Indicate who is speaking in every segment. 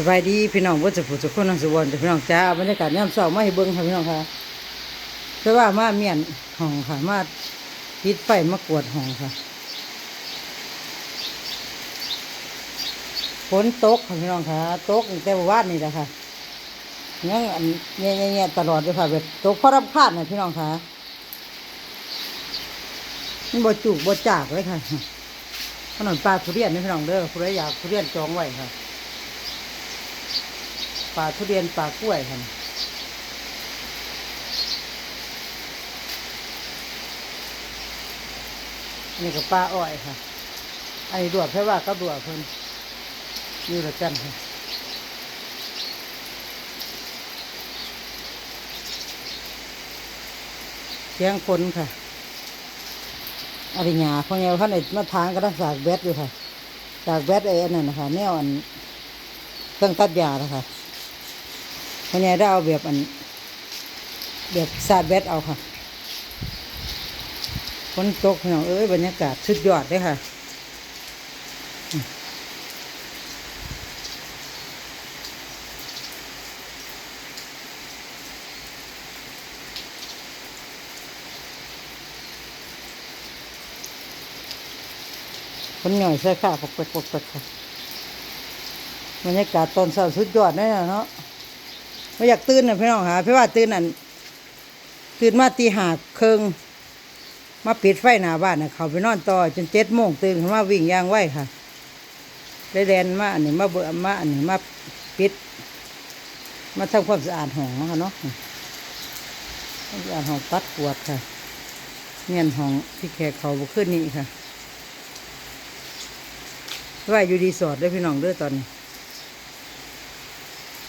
Speaker 1: สบายดีพี่น้องว่าจะผู้จะคนนังสุวรรณจะพี่น้องจ้าบรรยากาศยามเช้ามาให้เบิ่งค่ะพี่น้องค่ะเพราะว่ามาเมียนห้องค่ะมาปิดไฟมากวดห้องค่ะฝนตกค่ะพี่น้องค่ะตกแต่วันวานนี่แหละค่ะยังอันเงี้ยตลอดเลยค่ะแบบตกเพราะรับคาดนะพี่น้องค่ะมันบ่จุกบ่จากเลยค่ะถนนปลาทุเรียนนี่พี่น้องเด้อผู้ใดอยากทุเรียนจองไว้ค่ะ ป่าทุเรียนป่ากล้วยค่ะนี่ก็ป่าอ้อยค่ะ ไอ้ดวดแค่ว่าก็ดวดเพิ่นนี่ละจันค่ะเสียงคนค่ะอริยาพอเงาท่านไอ้มาทางก็ต้องสากแบดอยู่ค่ะสากแบดไอ้นนั้นนะคะแนวอันเครื่องตัดยานะคะ พญายได้เอาแบบอันแบบสาดแบดเอาค่ะฝนตกพี่น้องเอ้ยบรรยากาศสุดยอดเลยค่ะคนหน่อยใส่ข้าปกปกปกปกค่ะบรรยากาศตอนเช้าสุดยอดเลยเนาะ ไม่อยากตื่นนะพี่น้องค่ะพี่ว่าตื่นนั่นตื่นมาตีหาเคิงมาปิดไฟหน้าบ้านนะเขาไปนอนต่อจนเจ็ดโมงตื่นขึ้นมาวิ่งยางไหวค่ะได้แดนมาอันนี้มาเบื่อมาอันนี้มาปิด มาทำความสะอาดห้องนะคะเนาะความสะอาดห้องปัดกวดค่ะเงียนห้องที่แขกเขาบุขึ้นนี่ค่ะว่าอยู่ดีสอดได้อพี่น้องเด้อตอนนี้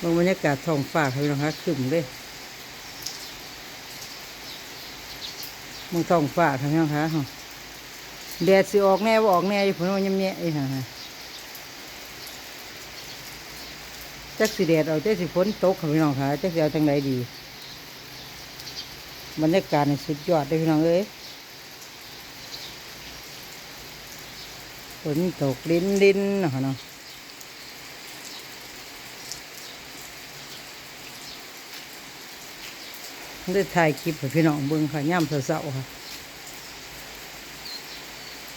Speaker 1: ลงบรรยากาศท้องฟ้าค่ะพี่น้องคะขึ้นเลยมองท้องฟ้าค่ะพี่น้องคะแดดสิออกแน่ว่าออกแน่อยู่ผมว่ายิ้มแย่ไอีกค่ะจักสิแดดเอาจักสิฝนตกค่ะพี่น้องคะจักสิเอาจังไดดีบรรยากาศนี่สุดยอดเลยพี่น้องเอ้ยฝนตกลินลินๆนะคะเนาะ ได้ถ่ายคลิปให้พี่น้องเบิ่งค่ะย่ำเสาๆค่ะ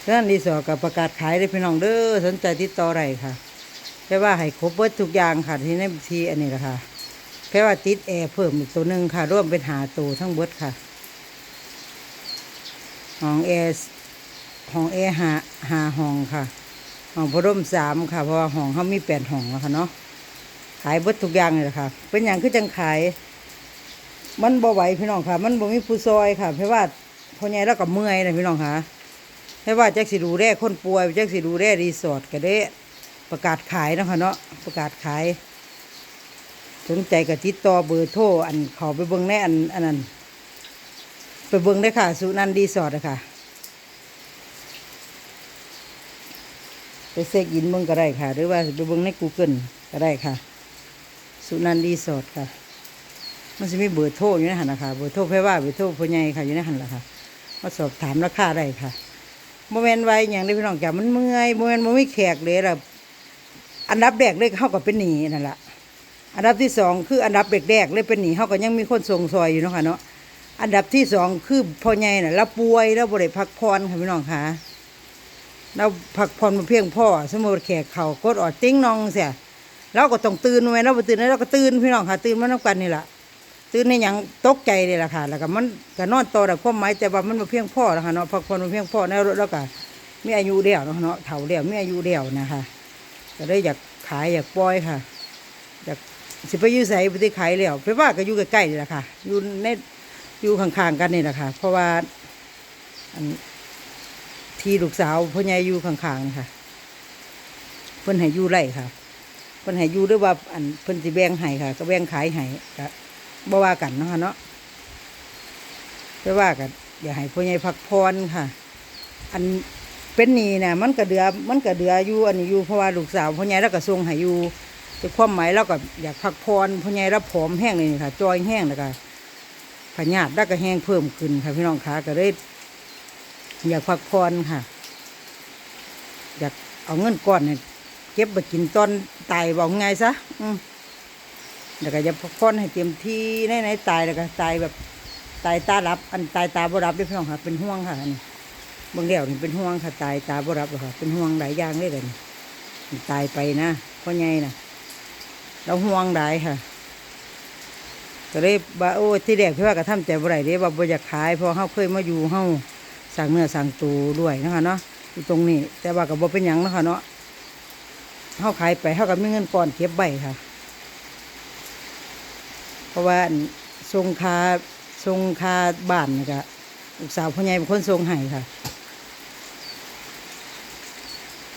Speaker 1: ร้านรีสอร์ทกับประกาศขายเลยพี่น้องเด้อสนใจติดต่อไรค่ะแค่ว่าให้ครบเบิดทุกอย่างค่ะที่ในทีอันนี้แหละค่ะแค่ว่าติดแอร์เพิ่มอีกตัวหนึ่งค่ะ ร่วมเป็นหาตัวทั้งเบิดค่ะห้องแอร์ห้องแอร์หาหาห้องค่ะห้องพร่มสามค่ะเพราะว่าห้องเขามีแปดห้องแล้วค่ะเนาะขายเบิดทุกอย่างเลยค่ะ เป็นอย่างคือจังขาย มันบ่ไหวพี่น้องค่ะ มันบ่มีผู้ซอยค่ะเพราะว่าพอใหญ่แล้วก็เมื่อยนะพี่น้องค่ะเพราะว่าแจ็คสิดูแลคนป่วยแจ็คสิดูแลรีสอร์ทก็ได้ประกาศขายนะคะเนาะประกาศขายสนใจก็ติดต่อเบอร์โทรอันเขาไปเบิ่งในอันอันนั้นไปเบิ่งได้ค่ะ สุนันท์รีสอร์ทอะค่ะไปเซ็กอินเบิ่งก็ได้ค่ะ หรือว่าไปเบิ่งใน Google ก็ได้ค่ะ สุนันท์รีสอร์ทค่ะ มันจะมีเบอร์โทรอยู่ในหันนะคะเบอร์โทรแพ่ว่าเบอร์โทรพ่อใหญ่ค่ะอยู่ในหันละค่ะมาสอบถามราคาได้ค่ะโมเมนไว้อย่างที่พี่น้องจ๋ามันเมื่อยโมเมนมันไม่แขกเลยล่ะอันดับแรกเลยเข้ากับเป็นหนีนั่นแหละอันดับที่สองคืออันดับแรกๆเลยเป็นหนีเขาก็ยังมีคนส่งซอยอยู่เนาะค่ะเนาะอันดับที่สองคือพ่อใหญ่น่ะเราป่วยเราบริพักผ่อนค่ะพี่น้องค่ะเราพักผ่อนมาเพียงพ่อ สมมติแขกเขากดออดติ้งนองเสียเราก็ต้องตื่นไว้เราตื่นแล้วเราก็ตื่นพี่น้องค่ะตื่นมาน้ำกันนี่แหละ ตื่นในหยังตกใจเลยล่ะค่ะ แล้วก็มันก็นอนต่อแต่ความหมายแต่ว่ามันมาเพียงพ่อแล้วค่ะเนาะพักผ่อนมาเพียงพ่อแล้วแล้วก็มีอายุเดียวเนาะเนาะเฒ่าเดียวมีอายุเดียวนะคะก็เลยอยากขายอยากปล่อยค่ะ อยากสิไปอยื้ใส่ไปที่ขายแล้วไปว่าก็อยู่ใกล้ๆนี่แหละค่ะอยู่ในอยู่ข้างๆกันนี่แหละค่ะ เพราะว่าอันที่ลูกสาวพ่อใหญ่อยู่ข้างๆค่ะเพิ่นให้อยู่ไร่ค่ะเพิ่นให้อยู่ด้วยว่าอันเพิ่นสิแบ่งให้ค่ะ ก็แบ่งขายให้ก็ บ่ว่ากันเนาะคะเนาะไปว่ากันอย่าให้พ่อใหญ่พักพรค่ะ อันเป็นนี้น่ะมันก็เดือมันก็เดืออยู่อันนี้อยู่เพราะว่าลูกสาวพ่อใหญ่แล้วก็ส่งให้อยู่แต่ความหมายเราก็อยากพักพรพ่อใหญ่รับผอมแห้งเลยค่ะ จอยแห้งแล้วก็พญาติแล้วก็แห้งเพิ่มขึ้นค่ะพี่น้องขาก็เลยอยากพักพรค่ะ อยากเอาเงินก้อนเนี่ยเก็บไปกินตอนตายบอกไงซะ อืม แล้วก็จะพักผ่อนให้เต็มที่ในในๆตายแล้วก็ตายแบบตายตารับ อันตายตาบ่รับด้วยพี่น้องค่ะ เป็นห่วงค่ะอันนี้เบางเดียวนี่เป็นห่วงค่ะ ตายตาบ่รับเลยค่ะ เป็นห่วงหลายอย่างเลยเลยนี่ตายไปนะพ่อใหญ่น่ะเราห่วงหลายค่ะก็เลยว่าโอ้ที่แรกพี่ว่าก็ทำใจบ่ได้เด้ว่าบ่อยากขายพราะเฮาเคยมาอยู่เฮาสั่งเนื้อสั่งตัวด้วยนะคะเนาะอยู่ตรงนี้ แต่ว่าก็บ่เป็นหยังนะคะเนาะเฮาขายไปเฮาก็มีเงินก่อนเก็บไว้ค่ะ เพราะว่าอันทรงคาทรงคาบ้านนี่ก็ลูกสาวพ่อใหญ่เป็นคนทรงให้ค่ะ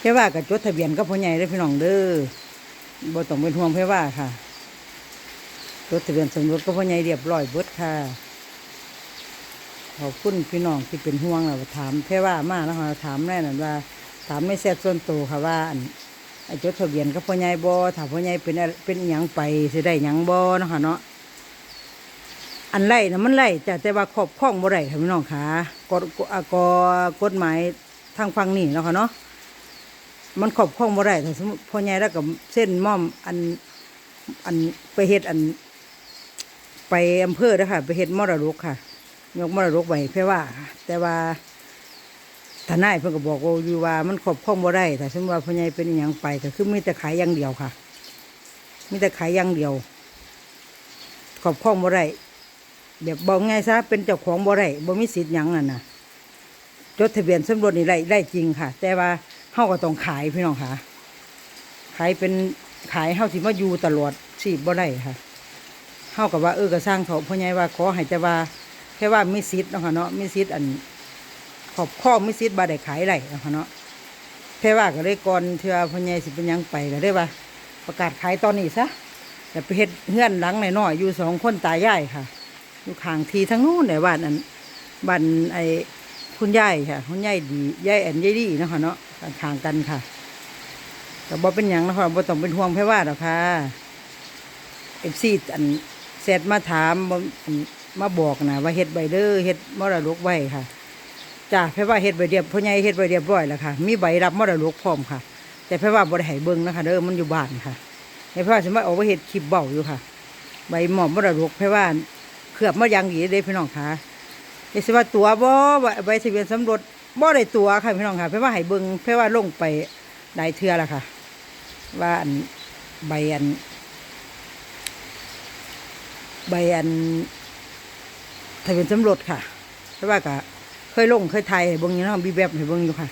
Speaker 1: แค่ว่าก็จดทะเบียนกับพ่อใหญ่เด้พี่น้องเด้อบ่ต้องเป็นห่วงแค่ว่าค่ะรถทะเบียนสมรสก็พ่อใหญ่เรียบร้อยเบิดค่ะขอบคุณพี่น้องที่เป็นห่วงเราถามแค่ว่ามาแล้วค่ะถามแน่นอนว่า ถามไม่แซ่บส่วนตัวค่ะว่าอันจดทะเบียนก็พ่อใหญ่บ่ถามพ่อใหญ่เป็นเป็นหยังไปสิได้หยังบ่นะคะเนาะ อันไล่นะมันไล่แต่แต่ว่าครอบครองบ่ได้ค่ะพี่น้องค่ะกฎกอ่ากฎหมายทางฟังนี่เนาะค่ะเนาะมันครอบครองบ่ได้แต่สมมุติพ่อใหญ่แล้วก็เส้นม่อมอันอันไปเฮ็ดอัน ไปอำเภอเด้อค่ะ ไปเฮ็ดมรดกค่ะ ยกมรดกไว้เพื่อว่า แต่ว่าทนายเพิ่นก็บอกว่าอยู่ว่ามันครอบครองบ่ได้แต่สมมติว่าพ่อใหญ่เป็นอหยังไปก็คือมีแต่ขายอย่างเดียวค่ะมีแต่ขายอย่างเดียวครอบครองบ่ได้ แบบบอกไงซะเป็นเจ้าของบ่ได้บ่มีสิทธิ์หยังนั่นน่ะจดทะเบียนสมรสนี่ได้ได้จริงค่ะ แต่ว่าเฮาก็ต้องขายพี่น้องค่ะ ขายเป็นขายเฮาสิมาอยู่ตลอดชีพบ่ได้ค่ะเฮากับว่าเออก็สร้างเขาพ่อใหญ่ว่าขอให้แต่ว่าแค่ว่ามีสิทธิ์เนาะค่ะเนาะมีสิทธิ์อันขอบข้อมีสิทธิ์บ่ได้ขายไรเนาะค่ะเนาะแค่ว่าก็เลยก่อนเทื่อพ่อใหญ่สิเป็นหยังไปก็ได้ว่าประกาศขายตอนนี้ซะแต่ไปเฮ็ดเฮือนหลังหน้อยๆอยู่สองคนตายายค่ะ อยู่ข้างทีทั้งนู้นในบ้านอันบ้านไอ้คุณยายค่ะ คุณยายดียายแอนยายดีนะค่ะเนาะข้างกันค่ะก็บ่เป็นหยังนะคะบ่ต้องเป็นห่วงแพ่ว่าหรอกค่ะเอฟซีอันเสร็จมาถามมาบอกนะว่าเฮ็ดใบเด้อเฮ็ดมรดกไว้ค่ะจ้าแพ่ว่าเฮ็ดใบเรียบพ่อใหญ่เฮ็ดใบเรียบร้อยแล้วค่ะ มีใบรับมรดกพร้อมค่ะ แต่แพ่ว่าบ่ได้ให้เบิ่งนะคะเด้อมันอยู่บ้านค่ะให้แพ่ว่าสิมาออกมาเฮ็ดคลิปเบาอยู่ค่ะ ใบหมอบมรดกแพ่ว่า เคลือบมาอย่างดีเด้พี่น้องค่ะเดี๋ยวสิว่าตัวบ่ใบทะเบียนสมรสบ่ได้ตัวค่ะพี่น้องค่ะแพ่ว่าให้เบิงแพ่ว่าลงไปหลายเทื่อแล้วค่ะ ว่าอันใบอัน ใบอันทะเบียนสมรสค่ะเพราะว่าก็เคยลงเคยไทยเบิงอยู่นะบีแบบให้เบิงอยู่ค่ะ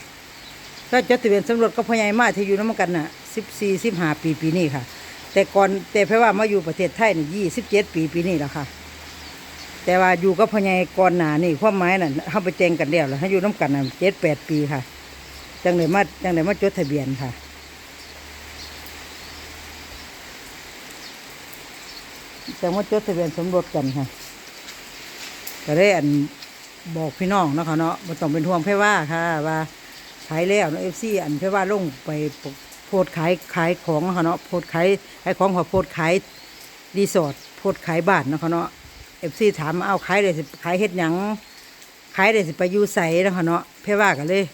Speaker 1: ก็จดทะเบียนสมรสก็พ่อใหญ่มาที่อยู่น้ำกันน่ะสิบสี่สิบห้าปีปีนี้ค่ะ แต่ก่อนแต่เพราะว่ามาอยู่ประเทศไทยนี่ยี่สิบเจ็ดปีปีนี้แล้วค่ะ แต่ว่าอยู่กับพ่อใหญ่ก่อนหนานี่ความหมายน่ะเขาไปแจงกันแล้วแล้วให้อยู่น้ำกันน่ะเจ็ดแปดปีค่ะ จังเลยมาจังเลยมาจดทะเบียนค่ะจังว่าจดทะเบียนสมรสกันค่ะก็ได้อันบอกพี่น้องเนาะค่ะเนาะบ่ต้องเป็นห่วงแพ่ว่าค่ะ ว่าขายแล้วเนาะเอฟซีอันแพ่ว่าลงไปโพดขายขายของเนาะค่ะเนาะโพดขายขายของขอโพดขายรีสอร์ทโพดขายบ้านเนาะค่ะเนาะ อฟซีถามเอาขายได้สิขายเฮ็ดหยังขายได้สิไปอยู่ใสเนะค่ะเนาะแพ่ว่ากันเลย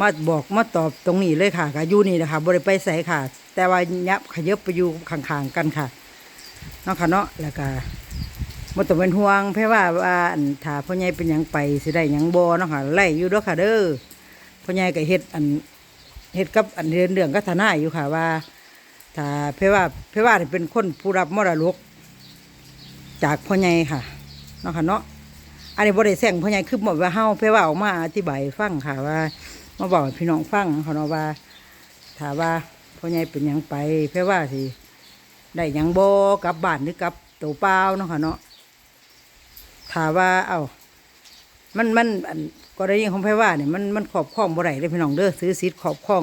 Speaker 1: มาบอกมาตอบตรงนี้เลยค่ะก็อยู่นี่นะคะบริไปใส่ค่ะ แต่ว่ายับขยับไปอยู่ข้างๆกันค่ะเนาะค่ะเนาะแล้วก็บ่ต้องเป็นห่วงเพราะว่าว่านถ้าพ่อใหญ่เป็นหยังไปสิได้หยังบ่เนาะค่ะไล่อยู่ด้อค่ะเด้อพ่อใหญ่ก็เฮ็ดอันเฮ็ดกับอันเรื่องเรื่องกับทนายอยู่ค่ะว่า ถ้าเพราะว่าเพราะว่านี่เป็นคนผู้รับมรดก จากพ่อใหญ่ค่ะเนาะค่ะเนาะอันนี้บ่ได้แซงพ่อใหญ่คือบอกว่าเฮาเพราะว่าออกมาอธิบายฟังค่ะว่ามาบอกพี่น้องฟังเขาเนาะว่าถ้าว่าพ่อใหญ่เป็นยังไปเพราะว่าสิได้ยังโบกลับบ้านหรือกลับตัวเปล่าเนาะค่ะเนาะถามว่า เอ้ามันมันกรณีของไพว่าเนี่ยมันมันครอบครองบ่ได้เลยพี่น้องเด้อซื้อสิทธิ์ครอบครอง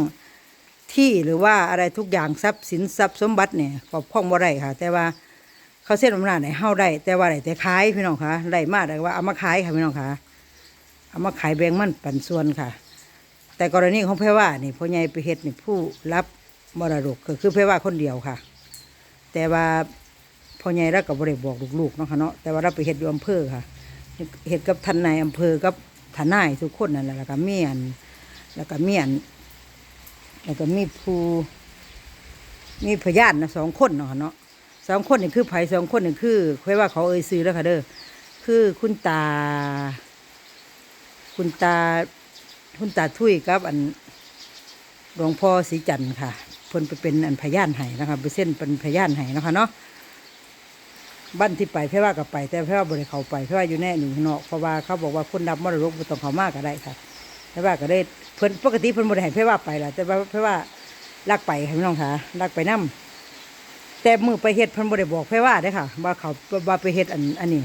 Speaker 1: ที่หรือว่าอะไรทุกอย่างทรัพย์สินทรัพย์สมบัติเนี่ยครอบครองบ่ได้ค่ะ แต่ว่า เขาเส้นอำนาจไหนเฮาได้แต่ว่าได้แต่ขายพี่น้องคะได้มากแต่ว่าเอามาขายค่ะพี่น้องค่ะเอามาขายแบ่งมันปันส่วนค่ะ แต่กรณีของไพว่านี่พ่อใหญ่ไปเฮ็ดนี่ผู้รับมรดกก็คือไพว่าคนเดียวค่ะ แต่ว่าพ่อใหญ่เราก็บริบอกลูกๆเนาะค่ะเนาะแต่ว่าเราไปเฮ็ดอยู่อำเภอค่ะเฮ็ดกับท่านนายอำเภอกับทนายทุกคนนั่นแหละแล้วก็เมียนแล้วก็เมียนแล้วก็มีผู้มีพยานนะสองคนเนาะเนาะ สองคนนี่คือไผ่สองคนนี่คือค่อยว่าเขาเอ่ยซื้อแล้วค่ะเด้อคือคุณตา คุณตา คุณตาทุยกับ อันหลวงพ่อศรีจันทร์ค่ะเพิ่นไปเป็นอันพยานไห้นะคะไปเส้นเป็นพยานไห้นะคะเนาะบ้านที่ไปเพื่อว่ากับไป แต่เพื่อว่าบริเขาไปเพื่อว่าอยู่แน่หนึ่งข้างนอกเพราะว่าเขาบอกว่าคนรับมรดกบ่ต้องเขามากก็ได้ค่ะเพื่อว่าก็ได้เพิ่นปกติเพิ่นบริหารเพื่อว่าไปละแต่ว่าเพื่อว่าลักไปค่ะพี่น้องค่ะลักไปนํ แต่มือไปเฮ็ดเพิ่นบ่ได้บอกเพื่อว่าได้อค่ะว่าเขาว่าไปเฮ็ดอันอันนี้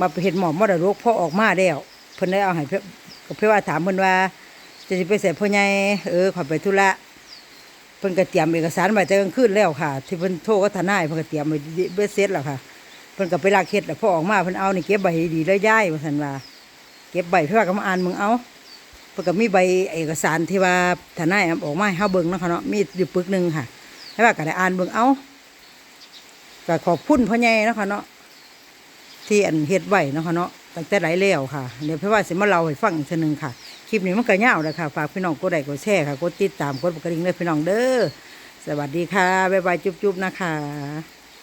Speaker 1: มาไปเฮ็ดหมอมรดกพอออกมาแล้วเพิ่นได้เอาให้เพื่อก็เพื่อว่าถามเพิ่นว่า จะสิไปเสร็จพ่อใหญ่เออขอไปธุระเพิ่นก็เตรียมเอกสารไว้แต่กลางคืนแล้วค่ะ ที่เพิ่นโทรก็ทนายเพิ่นก็เตรียมไว้เบ็ดเสร็จแล้วค่ะเพิ่นก็ไปลากเฮ็ดแล้วพอออกมาเพิ่นเอานี่เก็บใบดีแล้วย้ายว่าซั่นว่าเก็บใบเพื่อว่าก็มาอ่านมึงเอาเพิ่นก็มีใบเอกสารที่ว่าทนายออกมาให้เฮาเบิ่งเนาะค่ะเนาะมีอยู่ปึกหนึงค่ะให้ว่าก็ได้อ่านเบิ่งเอา ก็ขอบคุณพ่อใหญ่นะคะเนาะที่อันเฮ็ดไว้นะคะเนาะตั้งแต่หลายแล้วค่ะ เดี๋ยวพี่ว่าสิมาเล่าให้ฟังอีกทีหนึงค่ะ คลิปนี้มันก็ยาวเลยค่ะ ฝากพี่น้องกดไลค์กดแชร์ค่ะ กดติดตาม กดกระดิ่งเลยพี่น้องเด้อ สวัสดีค่ะ บ๊ายบายจุ๊บๆนะคะ